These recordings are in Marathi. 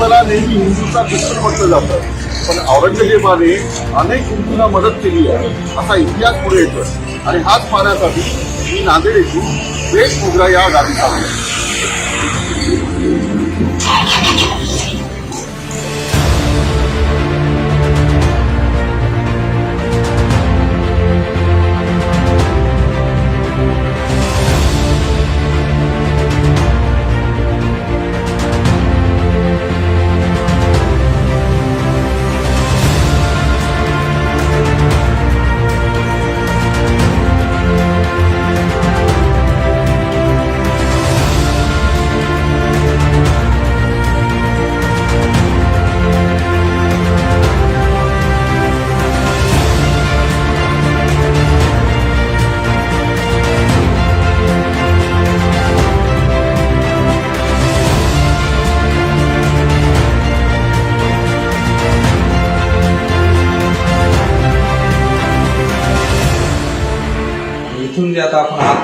औरंगजेबाला नेहमी हिंदूचा दुश्मन म्हटलं जातं. पण औरंगजेबाने अनेक हिंदूंना मदत केली आहे. असा इतिहास पुढे येतो आणि हाच पाहण्यासाठी मी नांदेड येथून वेश मुद्रा या गावी आहे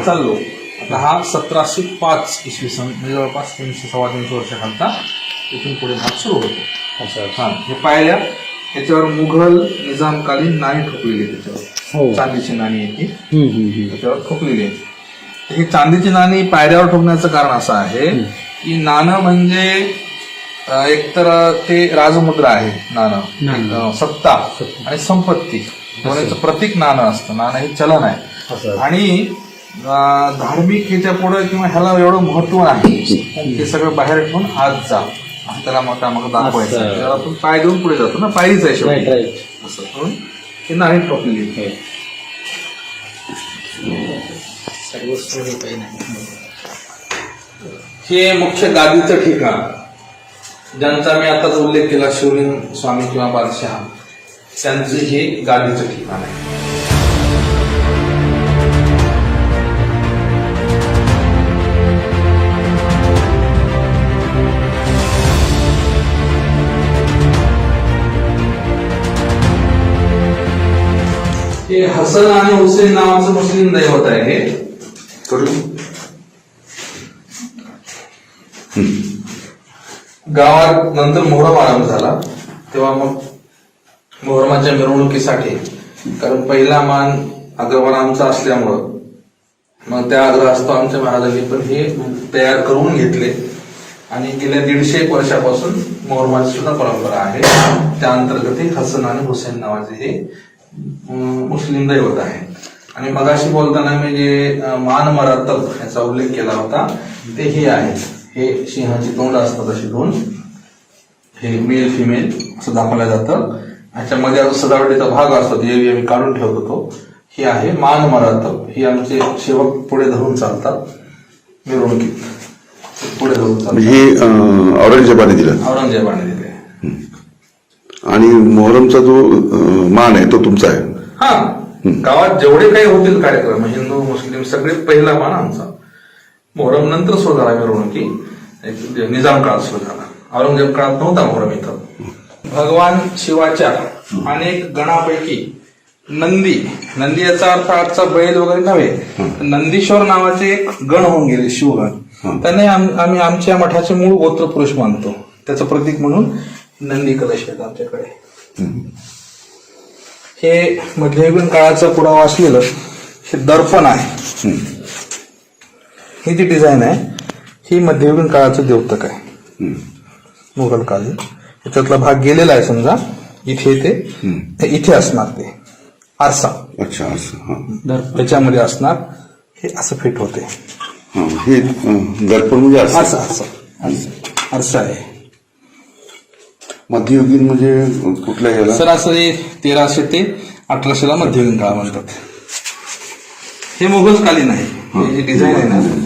चाललो. आता हा सतराशे पाच इसवी सन म्हणजे जवळपास तीनशे सव्वा तीनशे वर्षाखालचा इथून पुढे भाग सुरू होतो. अच्छा हा हे पायऱ्या याच्यावर मुघल निजामकालीन नाणी ठोकलेली आहे हो. त्याच्यावर चांदीची नाणी आहे ती. त्याच्यावर ठोकलेली आहे ही चांदीची नाणी पायऱ्यावर ठोकण्याचं कारण असं आहे की नाणं म्हणजे एकतर ते राजमुद्रा आहे नाणं. सत्ता आणि संपत्ती. प्रतीक नाणं असतं. नाणं हे चलन आहे. आणि धार्मिक ह्याच्या पुढे किंवा ह्याला एवढं महत्त्व नाही. ते सगळं बाहेर ठेवून आत जा. त्याला मग मग दाखवायचं. त्याला आपण पाय देऊन पुढे जातो ना. पायरीच आहे शेवटी. असं म्हणून ही नाणी ठोकलेली आहे. सर्वस्व हे काही नाही हे मुख्य गादीचं ठिकाण. ज्यांचा मी आताच उल्लेख केला शिवलिंग स्वामी किंवा बादशहा. त्यांचं हे गादीचं ठिकाण आहे. हे हसन आणि हुसेन नावाचं मुस्लिम दैवत आहे हे. गावात नंतर मोहरम आरंभ झाला. तेव्हा मग मोहरमाच्या मिरवणुकीसाठी कारण पहिला मान अग्रवाल आमचा असल्यामुळं मग त्या अग्रहस्त आमच्या महाराजांनी पण हे तयार करून घेतले. आणि गेल्या दीडशे एक वर्षापासून मोहरमाची सुद्धा परंपरा आहे. त्या अंतर्गत हे हसन आणि हुसेन नावाचे हे मुस्लिम दैवत आहे. आणि मगाशी बोलताना मी जे मान मरातब याचा उल्लेख केला होता ते हे आहे. हे सिंहाची तोंड असतात अशी दोन. हे मेल फिमेल असं दाखवलं जातं. ह्याच्यामध्ये सजावटीचा भाग असतो ते आम्ही काढून ठेवतो तो. हे आहे मान मरातब. ही आमचे सेवक पुढे धरून चालतात. मिरवणुकीत पुढे धरून चालतात. हे औरंगजेबाने दिलं. औरंगजेबाने दिले. आणि मोहरमचा जो मान आहे तो तुमचा आहे. हा. गावात जेवढे काही होतील कार्यक्रम हिंदू मुस्लिम सगळे पहिला मान आमचा. मोहरम नंतर सुरू झाला मिरवणुकी. एक निजाम काळात सुरू झाला. औरंगजेब काळात नव्हता मोहरम इथं. भगवान शिवाच्या अनेक गणापैकी नंदी नंदी याचा अर्थ आजचा बैल वगैरे नव्हे नंदीश्वर नावाचे एक गण होऊन गेले शिवगण. त्याने आम- आम्ही आमच्या मठाचे मूळ गोत्र पुरुष मानतो. त्याचं प्रतीक म्हणून नंदी कलश आहेत आमच्याकडे. हे मध्ययुगीन काळाचा पुरावा असलेलं हे दर्पण आहे. ही जी डिझाईन आहे ही मध्ययुगीन काळाचं द्योतक आहे. मुघल कालीन याच्यातला भाग गेलेला आहे समजा. इथे ते. इथे असणार ते. आरसा. अच्छा त्याच्यामध्ये असणार. हे असं फिट होते. हा दर्पण म्हणजे असं आरसा. आरसा. आरसा आहे. मध्ययुगीन म्हणजे कुठल्या याला सरासरी तेराशे ते अठराशेला मध्ययुगीन काळ म्हणतात. हे मुघलकालीन आहे. हे. जे डिझाईन आहे ना.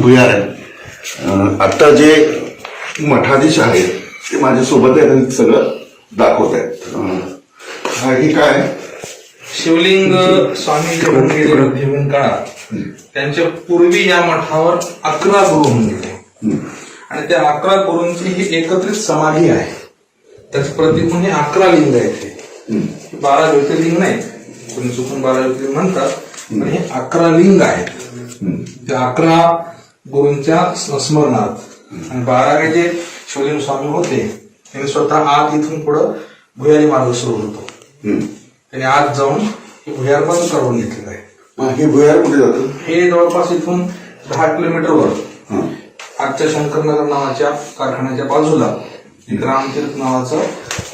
भुयार आहे. अं, आता जे मठाधीश आहेत ते माझ्यासोबत आहेत आणि सगळं दाखवत आहेत. हा हे काय? शिवलिंग स्वामी काळात त्यांच्या पूर्वी या मठावर अकरा गुरु होऊन गेले. आणि त्या अकरा गुरूंची ही एकत्रित समाधी आहे. त्याचं प्रतीक म्हणजे अकरा लिंग आहेत बारा ज्योतिर्लिंग नाहीत तुम्ही चुकून बारा ज्योतिर्लिंग म्हणतात पण हे अकरा लिंग आहेत. त्या अकरा गुरूंच्या स्मरणार्थ. आणि बारावे जे शिवलिंग स्वामी होते त्यांनी स्वतः आत इथून पुढं भुयारी मार्ग सुरू होतो. हं. त्यांनी आत जाऊन भुयार बंद करून घेतलेलं आहे. हे भुयार कुठे जातं? हे जवळपास इथून दहा किलोमीटरवर. आजच्या शंकरनगर नावाच्या कारखान्याच्या बाजूला एक रामतीर्थ नावाचं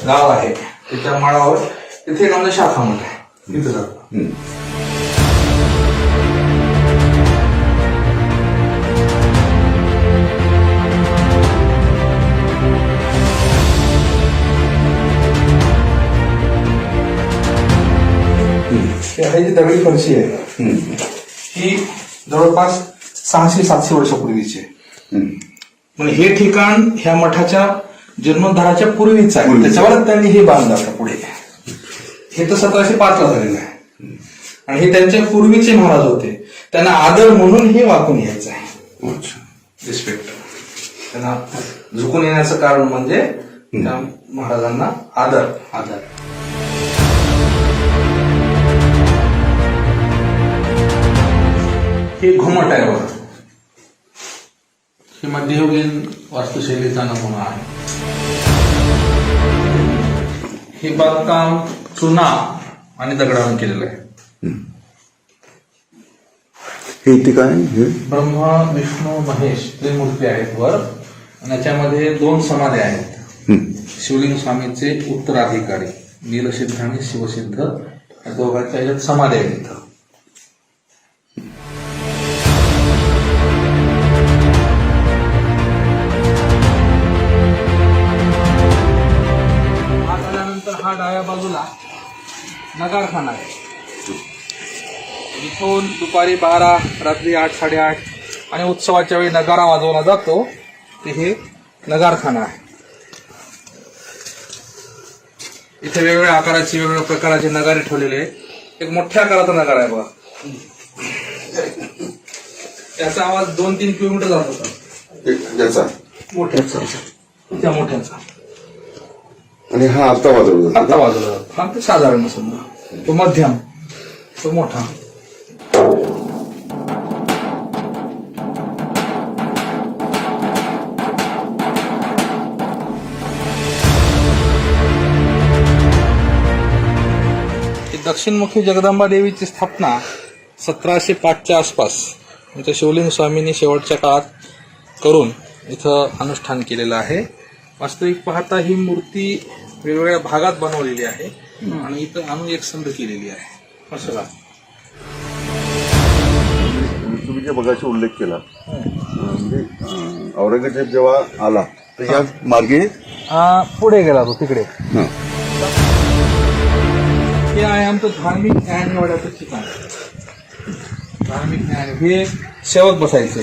गाव आहे. त्याच्या माळावर तिथे एक आमचं शाखा मठ आहे. तिथे जातो. आहे जी दगडी फरशी आहे हं. जवळपास सहाशे सातशे वर्षापूर्वीची आहे. हं. म्हणजे हे ठिकाण ह्या मठाच्या जीर्णोद्धाराच्या पूर्वीच आहे. त्याच्यावरच त्यांनी हे बांधलं आता पुढे. हे तर सतराशे पाच ला झालेलं आहे. आणि हे त्यांच्या पूर्वीचे महाराज होते. त्यांना आदर म्हणून हे वाकून यायचं आहे. रिस्पेक्ट त्यांना झुकून येण्याचं कारण म्हणजे महाराजांना आदर. आदर. हे घुमट आहे बघा. हे मध्ययुगीन वास्तुशैलीचा नमुना आहे. हे बांधकाम चुना आणि दगडानं केलेलं आहे. हे इथे काय ब्रह्मा विष्णू महेश त्रिमूर्ती आहेत वर. आणि याच्यामध्ये दोन समाधी आहेत. शिवलिंग स्वामीचे उत्तराधिकारी नीलसिद्ध आणि शिवसिद्ध. या दोघांच्या याच्यात समाधी आहेत डाव्या बाजूला नगारखाना आहे. इथून दुपारी बारा रात्री आठ साडेआठ आणि उत्सवाच्या वेळी नगारा वाजवला जातो. ते हे नगारखाना आहे. इथे वेगवेगळ्या आकाराचे वेगवेगळ्या प्रकारचे नगारे ठेवलेले आहेत. एक मोठ्या आकाराचा नगारा आहे बघा. त्याचा आवाज दोन तीन किलोमीटर जात होता. याचा. मोठ्याचा. त्या मोठ्याचा. आणि हा आता वाजवला जातो. आता वाजवला जातो. हा ते साधारण समजा तो मध्यम. तो मोठा. ही दक्षिणमुखी जगदंबा देवीची स्थापना सतराशे पाचच्या आसपास म्हणजे शिवलिंग स्वामींनी शेवटच्या काळात करून इथं अनुष्ठान केलेलं आहे. वास्तविक पाहता ही मूर्ती वेगवेगळ्या भागात बनवलेली आहे आणि इथं आणून एक संध केलेली आहे. असं तुम्ही जे मगाशी उल्लेख केला म्हणजे औरंगजेब जेव्हा आला तर या मार्गे? पुढे गेला तो तिकडे. हं. हे आहे आमचं धार्मिक न्यायवाड्याचं ठिकाण. धार्मिक न्याय हे सेवक बसायचे.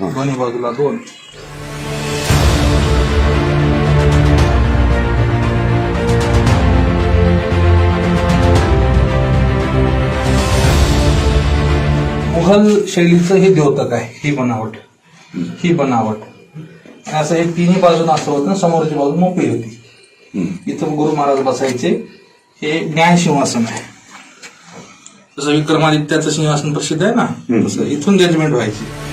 दोन्ही बाजूला दोन. मुघल शैलीचं हे द्योतक आहे ही बनावट. ही बनावट. असं हे तिन्ही बाजून असं होतं समोरची बाजू मोकळी होती. इथं गुरु महाराज बसायचे. हे ज्ञान सिंहासन आहे. जसं विक्रमादित्याचं सिंहासन प्रसिद्ध आहे ना. तसं इथून जजमेंट व्हायची.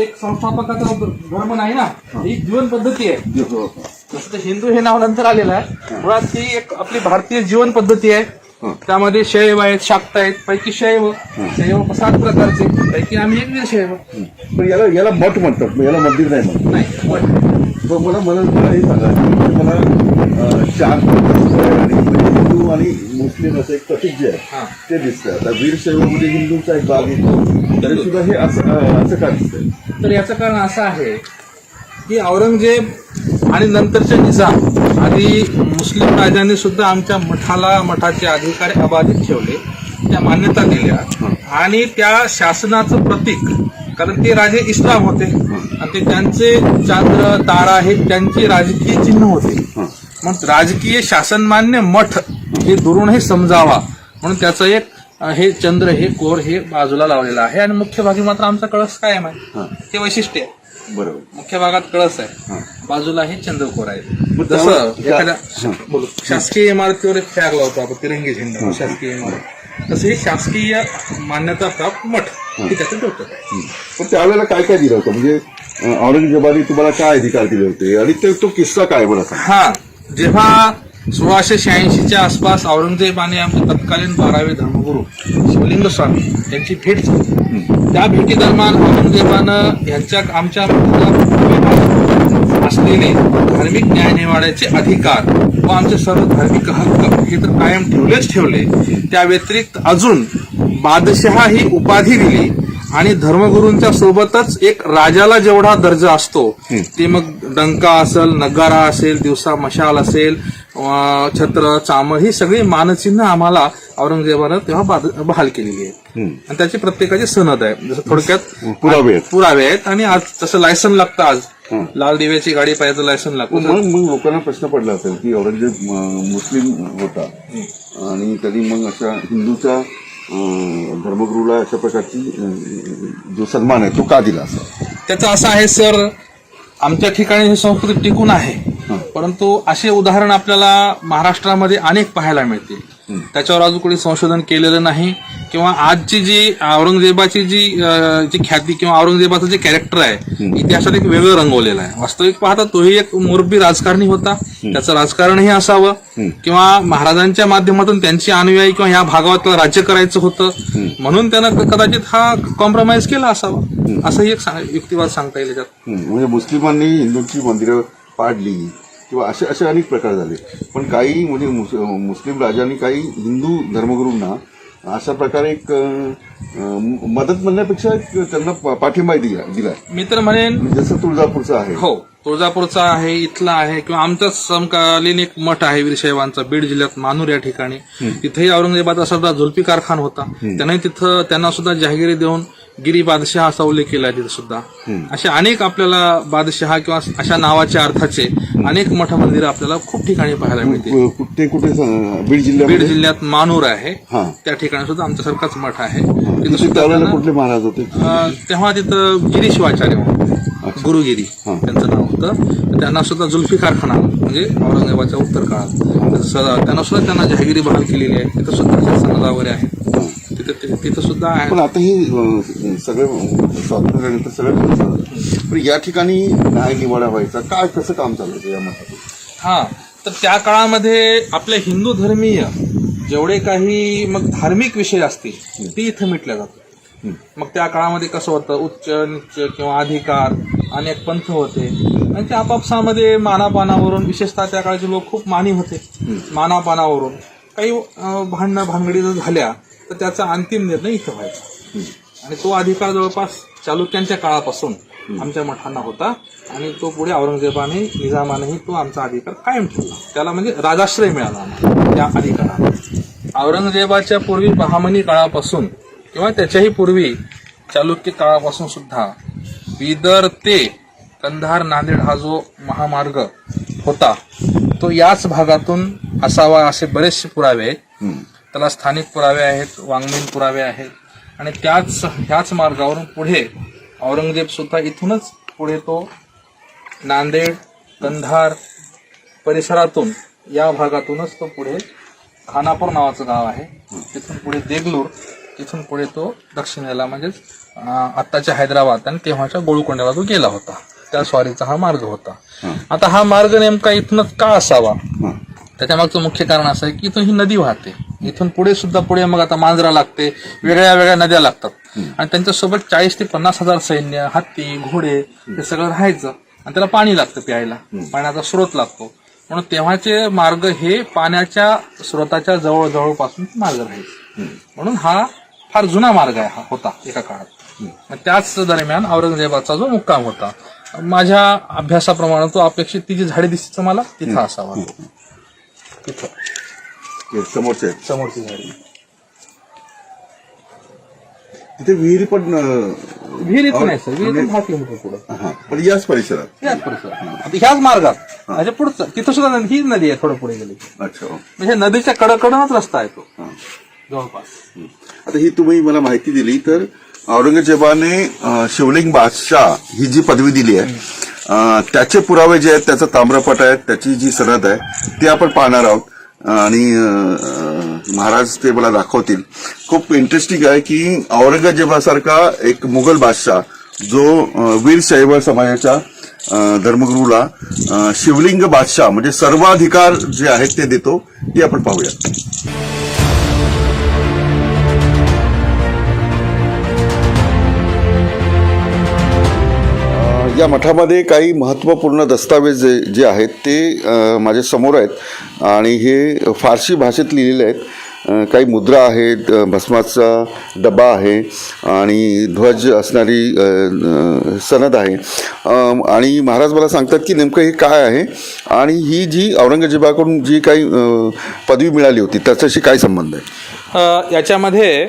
एक संस्थापकाचा धर्म नाही ना. ही. जीवन पद्धती आहे. जसं ते हिंदू हे नाव नंतर आलेलं आहे. मुळात ही एक आपली भारतीय जीवन पद्धती आहे. त्यामध्ये शैव आहेत शाक्त आहेत पैकी शैव शैव सात प्रकारचे. पैकी आम्ही एक शैव पण याला याला मठ म्हणतात याला मंदिर नाही म्हणतात. नाही मला मला हे सांगा. मला म्हणजे हिंदू आणि मुस्लिम असं एक प्रतीक जे हा. आहे ते दिसतंय. आता वीरशैवामध्ये हिंदूंचा एक भाग येतो. तरी सुद्धा हे असं असं का दिसतंय? तर याचं कारण असं आहे की औरंगजेब आणि नंतरचे निजाम आधी मुस्लिम राजांनी सुद्धा आमच्या मठाला मठाचे अधिकार अबाधित ठेवले. त्या मान्यता दिल्या. आणि त्या शासनाचं प्रतीक कारण ते राजे इस्लाम होते. आणि ते त्यांचे चांद्र तारा हे त्यांचे राजकीय चिन्ह होते. मग राजकीय शासनमान्य मठ हे दुरून हे समजावा. म्हणून त्याचं एक हे चंद्र हे कोर हे बाजूला लावलेलं आहे. आणि मुख्य भागी मात्र आमचा कळस कायम आहे. ते वैशिष्ट्य आहे. बरोबर. मुख्य भागात कळस आहे. बाजूला हे चंद्रकोर आहे. जसं एखाद्या बोला. शासकीय इमारतीवर एक फ्लॅग लावतो आपण तिरंगी झेंडा शासकीय इमारत. तसं हे शासकीय मान्यता प्राप्त मठ हे. त्याचं डोकं आहे. पण त्यावेळेला काय काय दिलं होतं? म्हणजे औरंगजेबाने तुम्हाला काय अधिकार दिले होते? आणि ते तो किस्सा काय सांगा हा. जेव्हा सोळाशे शहाऐंशीच्या आसपास औरंगजेबाने आमचे तत्कालीन बारावे धर्मगुरू शिवलिंग स्वामी यांची भेट झाली. त्या भेटीदरम्यान औरंगजेबानं यांच्या आमच्या असलेले धार्मिक न्यायनिवाड्याचे अधिकार व आमचे सर्व धार्मिक हक्क हे तर कायम ठेवलेच ठेवले. त्या व्यतिरिक्त अजून बादशहा ही उपाधी दिली आणि धर्मगुरूंच्या सोबतच एक राजाला जेवढा दर्जा असतो ते मग डंका असेल नगारा असेल दिवसा मशाल असेल छत्र चामर ही सगळी मानचिन्ह आम्हाला औरंगजेबानं तेव्हा बाद- बहाल केलेली आहेत. आणि त्याची प्रत्येकाची सनद आहे. जसं थोडक्यात पुरावे आहेत. पुरावे आहेत. आणि आज तसं लायसन लागतं आज. लाल दिव्याची गाडी पाहिजे लायसन लागतं. मग मग लोकांना प्रश्न पडला असेल की औरंगजेब मुस्लिम होता. आणि त्यांनी मग अशा हिंदूच्या अं, धर्मगुरूला अशा प्रकारची जो सन्मान आहे तो का दिला असं? त्याचं असं आहे सर आमच्या ठिकाणी ही संस्कृती टिकून आहे. परंतु असे उदाहरण आपल्याला महाराष्ट्रामध्ये अनेक पाहायला मिळतील त्याच्यावर अजून कोणी संशोधन केलेलं नाही किंवा आजची जी औरंगजेबाची जी जी ख्याती किंवा औरंगजेबाचं जे कॅरेक्टर आहे इतिहासात एक वेगळं रंगवलेलं आहे. वास्तविक पाहता तोही एक मोरबी राजकारणी होता. त्याचं राजकारणही असावं. किंवा महाराजांच्या माध्यमातून त्यांची अनुयायी किंवा या भागातलं राज्य करायचं होतं. म्हणून त्यानं कदाचित हा कॉम्प्रोमाइज केला असावा. असंही एक युक्तिवाद सांगता येईल म्हणजे मुस्लिमांनी हिंदूंची मंदिरं पाडली किंवा असे असे अनेक प्रकार झाले. पण काही म्हणजे मुस- मुस्लिम राजांनी काही हिंदू धर्मगुरूंना अशा प्रकारे एक मदत म्हणण्यापेक्षा त्यांना पाठिंबा दिला दिला मी तर म्हणेन जसं तुळजापूरचं आहे. हो तुळजापूरचा आहे इथला आहे किंवा आमचाच समकालीन एक मठ आहे वीरशैवांचा बीड जिल्ह्यात मानूर या ठिकाणी. तिथेही औरंगजेबाचा सरदार जुल्फिकार खान होता. त्यांनाही तिथं त्यांना सुद्धा जहागिरी देऊन गिरी बादशहा असा उल्लेख केला तिथे सुद्धा. असे अनेक आपल्याला बादशहा किंवा अशा नावाच्या अर्थाचे अनेक मठ मंदिरं आपल्याला खूप ठिकाणी पाहायला मिळतील. कु- कुठे कुठे बीड बीड जिल्ह्यामध्ये? जिल्ह्यात मानूर आहे. त्या ठिकाणी सुद्धा आमच्यासारखाच मठ आहे. तिथं त्यावेळेला कुठले महाराज होते? अं, तेव्हा तिथं गिरी शिवाचार्य होते. गुरुगिरी त्यांचं नाव होतं. त्यांना सुद्धा जुल्फिकार खाना म्हणजे औरंगजेबाच्या उत्तर काळात. त्यांना सुद्धा त्यांना जहागिरी बहाल केलेली आहे तिथं सुद्धा अशा सनदा वगैरे आहे तिथं सुद्धा आहे. पण आता ही अं, सगळं स्वातंत्र्यानंतर सगळं बंद झालं. पण या ठिकाणी न्याय निवाडा व्हायचा काय कसं काम चालू होतं या मठातून हा. तर त्या काळामध्ये आपले हिंदू धर्मीय जेवढे काही मग धार्मिक विषय असतील ते इथं मिटल्या जातात. मग त्या काळामध्ये कसं होतं? उच्च निच्च किंवा अधिकार अनेक पंथ होते. आणि त्या आपापसामध्ये मानापानावरून विशेषतः त्या काळचे लोक खूप मानी होते. मानापानावरून. काही भांडणं भानगडी जर झाल्या तर त्याचा अंतिम निर्णय इथं व्हायचा. आणि तो अधिकार जवळपास चालुक्यांच्या काळापासून आमच्या मठांना होता. आणि तो पुढे औरंगजेबाने निजामानेही तो आमचा अधिकार कायम ठेवला. त्याला म्हणजे राजाश्रय मिळाला त्या अधिकाराला औरंगजेबाच्या पूर्वी बहामनी काळापासून किंवा त्याच्याही पूर्वी चालुक्य काळापासून सुद्धा बिदर ते कंधार नांदेड हा जो महामार्ग होता तो याच भागातून असावा असे बरेचसे पुरावे आहेत. त्याला स्थानिक पुरावे आहेत वाङ्मयीन पुरावे आहेत. आणि त्याच ह्याच मार्गावरून पुढे औरंगजेब सुद्धा इथूनच पुढे तो नांदेड कंधार परिसरातून या भागातूनच तो पुढे खानापूर नावाचं गाव आहे. तिथून पुढे देगलूर तिथून पुढे तो दक्षिणेला म्हणजेच आत्ताच्या हैदराबाद आणि तेव्हाच्या गोळकोंड्याला तो गेला होता. त्या स्वारीचा हा मार्ग होता. आता हा मार्ग नेमका इथूनच का असावा? त्याच्या मागचं मुख्य कारण असं आहे की इथून ही नदी वाहते. इथून पुढे सुद्धा पुढे मग आता मांजरा लागते वेगळ्या वेगळ्या नद्या लागतात. आणि त्यांच्यासोबत चाळीस ते पन्नास हजार सैन्य हत्ती घोडे हे सगळं राहायचं. आणि त्याला पाणी लागतं प्यायला. पाण्याचा स्रोत लागतो. म्हणून तेव्हाचे मार्ग हे पाण्याच्या स्रोताच्या जवळ जवळपासून मार्ग राहायचे म्हणून हा फार जुना मार्ग आहे हा होता एका काळात. त्याच दरम्यान औरंगजेबाचा जो मुक्काम होता माझ्या अभ्यासाप्रमाणे तो अपेक्षित ती जी झाडे दिसते मला तिथं असावा. तिथं समोरचे समोरची झाडी. तिथे विहिरी पण अं, विहीर इथं नाही सर. विहीर दहा किलोमीटर पुढं. हा पण याच परिसरात. याच परिसरात. आता ह्याच मार्गात. म्हणजे पुढचं तिथं सुद्धा नदी- हीच नदी आहे थोडं पुढे गेली. अच्छा. म्हणजे नदीच्या कडकडनच रस्ता आहे तो. हा. जवळपास. आता ही तुम्ही मला माहिती दिली तर औरंगजेबाने अं, शिवलिंग बादशाह ही जी पदवी दिली आहे अं, त्याचे पुरावे जे आहेत त्याचा ताम्रपट आहे त्याची जी सनद आहे ती आपण पाहणार आहोत. आणि महाराज ते मला दाखवतील. खूप इंटरेस्टिंग आहे की औरंगजेबासारखा एक मुघल बादशाह जो वीर शैव समाजाच्या धर्मगुरूला शिवलिंग बादशाह म्हणजे सर्वाधिकार जे आहेत ते देतो ते आपण पाहूया. या मठामध्ये काही महत्त्वपूर्ण दस्तावेज जे जे आहेत ते माझ्यासमोर आहेत. आणि हे फारसी भाषेत लिहिलेले आहेत. काही मुद्रा आहेत भस्माचा डबा आहे आणि ध्वज असणारी सनद आहे. आणि महाराज मला सांगतात की नेमकं हे काय आहे? आणि ही जी औरंगजेबाकडून जी काही पदवी मिळाली होती त्याच्याशी काय संबंध आहे? याच्यामध्ये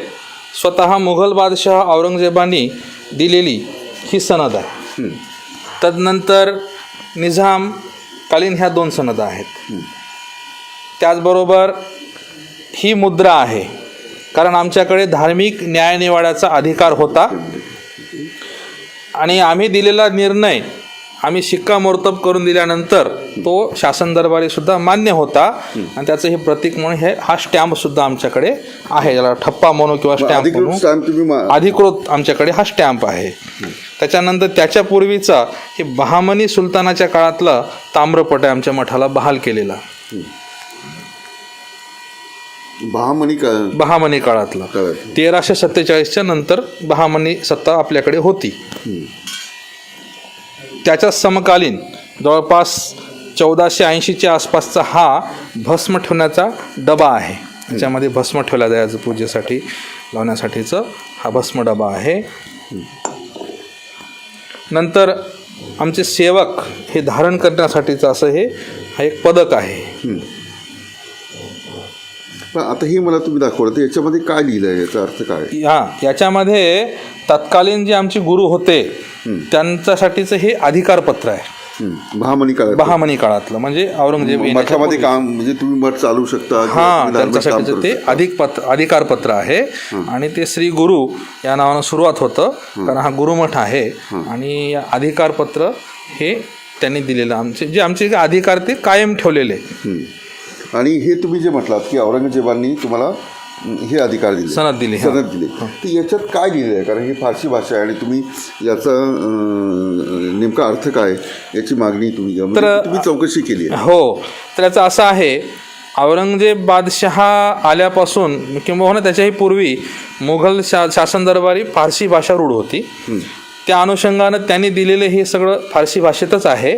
स्वतः मुघल बादशाह औरंगजेबानी दिलेली ही सनद आहे. तदनंतर निझाम कालीन ह्या दोन सनदा आहेत. त्याचबरोबर ही मुद्रा आहे कारण आमच्याकडे धार्मिक न्यायनिवाड्याचा अधिकार होता. आणि आम्ही दिलेला निर्णय आम्ही शिक्कामोर्तब करून दिल्यानंतर तो शासन दरबारी सुद्धा मान्य होता. आणि त्याचं हे प्रतीक म्हणून हे हा स्टॅम्प सुद्धा आमच्याकडे आहे. ज्याला ठप्पा म्हणू किंवा स्टॅम्प म्हणू. अधिकृत आमच्याकडे हा स्टॅम्प आहे. त्याच्यानंतर त्याच्या पूर्वीचा हे बहामनी सुलतानाच्या काळातला ताम्रपट आहे आमच्या मठाला बहाल केलेला. बहामणी का बहामनी काळातला. काळात. तेराशे सत्तेचाळीसच्या नंतर बहामनी सत्ता आपल्याकडे होती. त्याच्या समकालीन जवळपास चौदाशे ऐंशीच्या आसपासचा हा भस्म ठेवण्याचा डबा आहे. त्याच्यामध्ये भस्म ठेवला जायचं पूजेसाठी लावण्यासाठीचं हा भस्म डबा आहे. नंतर आमचे सेवक हे धारण करण्यासाठीचं असं हे हा एक पदक आहे. पण आता हे मला तुम्ही दाखवलं तर याच्यामध्ये काय लिहिलं आहे याचा अर्थ काय? हा याच्यामध्ये तत्कालीन जे आमचे गुरु होते त्यांच्यासाठीचं हे अधिकारपत्र आहे. हं, बहामणी काळात बहामनी काळातलं म्हणजे औरंगजेब मठामध्ये. काम म्हणजे तुम्ही मठ चालू शकता हा करू ते. अधिक पत्र अधिकारपत्र आहे. आणि ते श्री गुरु या नावानं सुरुवात होतं कारण हा गुरुमठ आहे. आणि या अधिकारपत्र हे त्यांनी दिलेलं आमचे जे आमचे अधिकार ते कायम ठेवलेले. आणि हे तुम्ही जे म्हटलात की औरंगजेबांनी तुम्हाला हं, हे अधिकार दिले. सनद दिली, हा. सनद दिले. तर याच्यात काय लिहिलं आहे कारण ही फारसी भाषा आहे आणि तुम्ही याचा नेमका अर्थ काय याची मागणी तुम्ही म्हणजे तर- तुम्ही चौकशी केली हो. तर याचं असं आहे औरंगजेब बादशहा आल्यापासून किंबहुना त्याच्याही पूर्वी मुघल शा शासन दरबारी फारसी भाषा रूढ होती. त्या अनुषंगानं त्यांनी दिलेलं हे सगळं फारसी भाषेतच आहे.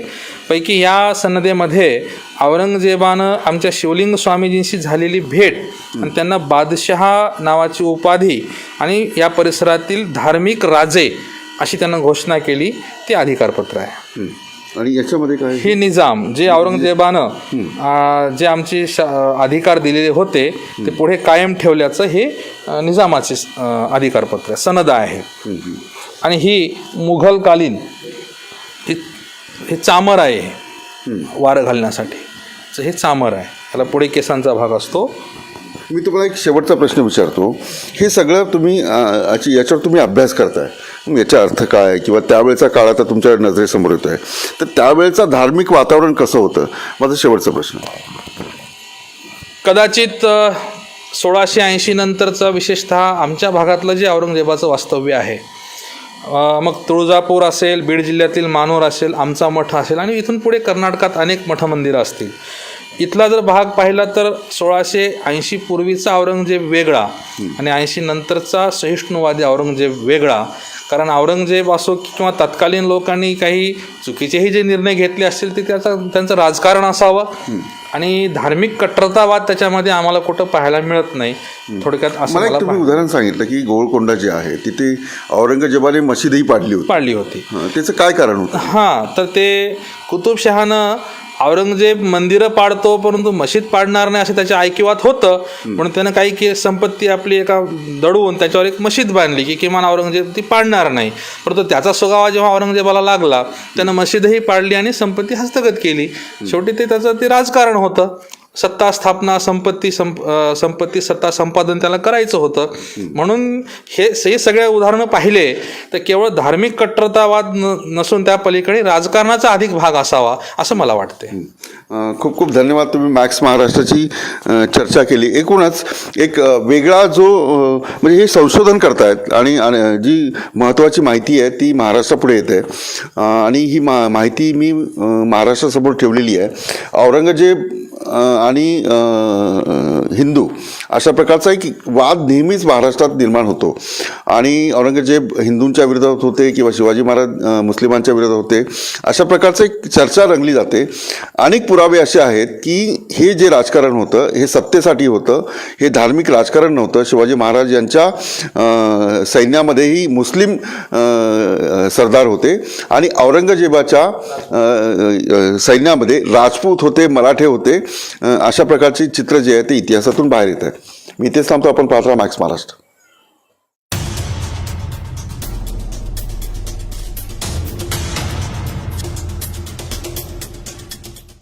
पैकी या सन्नदेमध्ये औरंगजेबानं आमच्या शिवलिंग स्वामीजींशी झालेली भेट आणि त्यांना बादशहा नावाची उपाधी आणि या परिसरातील धार्मिक राजे अशी त्यांना घोषणा केली. ते अधिकारपत्र आहे. आणि याच्यामध्ये काय? हे निजाम जे औरंगजेबानं जे आमचे शा- अधिकार दिलेले होते ते पुढे कायम ठेवल्याचं हे निजामाचे अधिकारपत्र सनद आहे. आणि ही मुघलकालीन हे हे चामर आहे वारं घालण्यासाठी. तर हे चामर आहे. त्याला पुढे केसांचा भाग असतो. मी तुम्हाला एक शेवटचा प्रश्न विचारतो. हे सगळं तुम्ही याची- याच्यावर तुम्ही अभ्यास करताय. याचा अर्थ काय? किंवा त्यावेळेचा काळ आता तुमच्या नजरेसमोर येतो आहे तर त्यावेळेचं धार्मिक वातावरण कसं होतं? माझा शेवटचा प्रश्न. कदाचित सोळाशे ऐंशी नंतरचं विशेषतः आमच्या भागातलं जे औरंगजेबाचं वास्तव्य आहे मग तुळजापूर असेल बीड जिल्ह्यातील मानोर असेल आमचा मठ असेल आणि इथून पुढे कर्नाटकात अनेक मठ मंदिरं असतील. इथला जर भाग पाहिला तर सोळाशे ऐंशी पूर्वीचा औरंगजेब वेगळा आणि ऐंशी नंतरचा सहिष्णुवादी औरंगजेब वेगळा. कारण औरंगजेब असो किंवा तत्कालीन लोकांनी काही चुकीचेही जे निर्णय घेतले असतील ते त्याचा त्यांचं राजकारण असावं. आणि धार्मिक कट्टरतावाद त्याच्यामध्ये आम्हाला कुठं पाहायला मिळत नाही. थोडक्यात असं तुम्ही उदाहरण सांगितलं की गोळकोंडा जे आहे तिथे औरंगजेबाने मशिदही पाडली होती. पाडली होती. त्याचं काय कारण होतं? हां तर ते कुतुबशहानं औरंगजेब मंदिरं पाडतो परंतु मशीद पाडणार नाही असं त्याच्या ऐकिवात होतं. म्हणून त्यानं काही के संपत्ती आपली एका दडवून त्याच्यावर एक मशीद बांधली की किमान औरंगजेब ती पाडणार नाही. परंतु त्याचा सुगावा जेव्हा औरंगजेबाला लागला त्यानं मशीदही पाडली आणि संपत्ती हस्तगत केली. शेवटी ते त्याचं ते राजकारण होतं. सत्ता स्थापना संपत्ती संप संपत्ती सत्ता संपादन त्याला करायचं होतं. म्हणून हे हे सगळे उदाहरणं पाहिले तर केवळ धार्मिक कट्टरतावाद न नसून त्या पलीकडे राजकारणाचा अधिक भाग असावा असं मला वाटते खूप खूप धन्यवाद तुम्ही मॅक्स महाराष्ट्राची चर्चा केली. एकूणच एक वेगळा जो म्हणजे हे संशोधन करतायत आणि जी महत्त्वाची माहिती आहे ती महाराष्ट्रापुढे येते. आणि ही मा माहिती मी महाराष्ट्रासमोर ठेवलेली आहे. औरंगजेब आणि हिंदू. अशा प्रकारचा एक वाद नेहमीच महाराष्ट्रात निर्माण होतो. आणि औरंगजेब हिंदूंच्या विरोधात होते किंवा शिवाजी महाराज मुस्लिमांच्या विरोधात होते अशा प्रकारचं एक चर्चा रंगली जाते. अनेक पुरावे असे आहेत की हे जे राजकारण होतं हे सत्तेसाठी होतं हे धार्मिक राजकारण नव्हतं. शिवाजी महाराज यांच्या सैन्यामध्येही मुस्लिम सरदार होते आणि औरंगजेबाच्या सैन्यामध्ये राजपूत होते मराठे होते. अशा प्रकारची चित्र जे आहे ते इतिहासातून बाहेर येत आहे मी इथेच थांबतो आपण पाहत राहा मॅक्स महाराष्ट्र.